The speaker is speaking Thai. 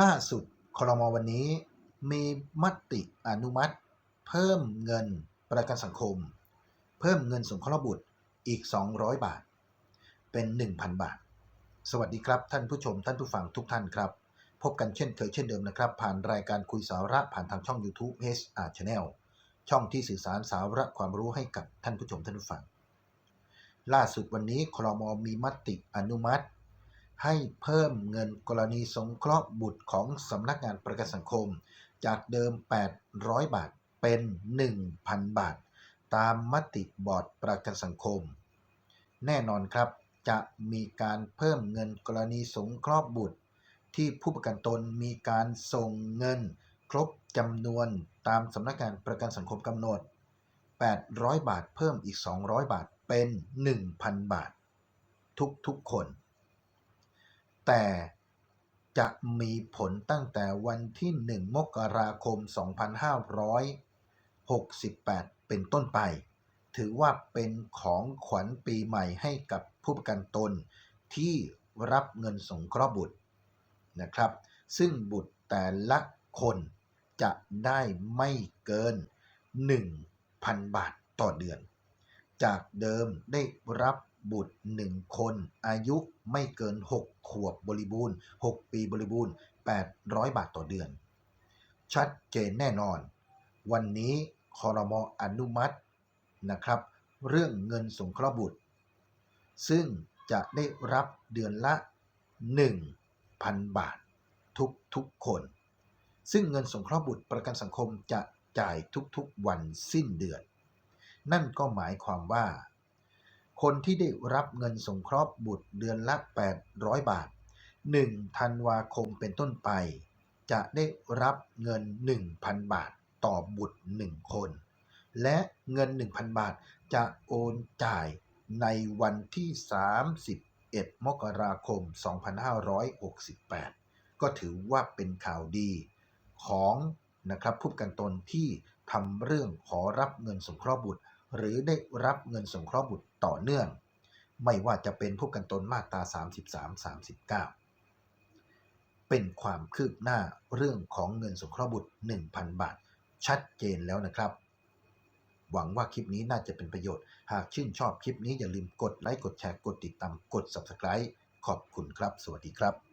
ล่าสุดครมวันนี้มีมติอนุมัติ เพิ่มเงินประกันสังคม เพิ่มเงินสงเคราะห์บุตรอีก 200 บาท เป็น 1,000 บาท สวัสดีครับ ท่านผู้ชมท่านผู้ฟังทุกท่านครับ พบกันเช่นเคยเช่นเดิมนะครับ ผ่านรายการคุยสาระผ่านทางช่อง YouTube HR Channel ช่องที่สื่อสารสาระความรู้ให้กับท่านผู้ชมท่านผู้ฟัง ล่าสุดวันนี้ครมมีมติอนุมัติ ให้เพิ่มเงินกรณีสงเคราะห์บุตรของสำนักงานประกันสังคม จากเดิม 800 บาทเป็น 1,000 บาท ตามมติบอร์ดประกันสังคม แน่นอนครับ จะมีการเพิ่มเงินกรณีสงเคราะห์บุตร ที่ผู้ประกันตนมีการส่งเงิน ครบจำนวนตามสำนักงานประกันสังคมกำหนด 800 บาทเพิ่มอีก 200 บาทเป็น 1,000 บาท ทุกๆคน แต่จะมีผลตั้งแต่วันที่ 1 มกราคม 2568 เป็นต้นไป ถือว่าเป็นของขวัญปีใหม่ให้กับผู้ประกันตนที่รับเงินสงเคราะห์บุตรนะครับ ซึ่งบุตรแต่ละคนจะได้ไม่เกิน 1,000 บาทต่อเดือน จากเดิมได้รับ บุตร1คน อายุไม่เกิน 6 ขวบบริบูรณ์ 6 ปีบริบูรณ์ 800 บาทต่อเดือน ชัดเจนแน่นอน วันนี้คอรมออนุมัตินะครับ เรื่องเงินสงเคราะห์บุตร ซึ่งจะได้รับเดือนละ 1,000 บาท ทุกทุกคน ซึ่งเงินสงเคราะห์บุตรประกันสังคมจะจ่ายทุกๆวันสิ้นเดือน นั่นก็หมายความว่า คนที่ได้รับเงินสงเคราะห์บุตรเดือนละ 800 บาท 1 ธันวาคมเป็นต้นไป จะได้รับเงิน 1,000 บาทต่อบุตร 1 คน และเงิน 1,000 บาทจะโอนจ่ายในวันที่ 31 มกราคม 2568 ก็ถือว่าเป็นข่าวดีของนะครับผู้กันตนที่ทำเรื่องขอรับเงินสงเคราะห์บุตร หรือได้รับเงินสงเคราะห์บุตรต่อเนื่อง ไม่ว่าจะเป็นผู้กันตนมาตรา 33 39 เป็นความคืบหน้าเรื่องของเงินสงเคราะห์บุตร 1,000 บาท ชัดเจนแล้วนะครับ หวังว่าคลิปนี้น่าจะเป็นประโยชน์ หากชื่นชอบคลิปนี้อย่าลืมกดไลค์กดแชร์กดติดตามกด Subscribe ขอบคุณครับ สวัสดีครับ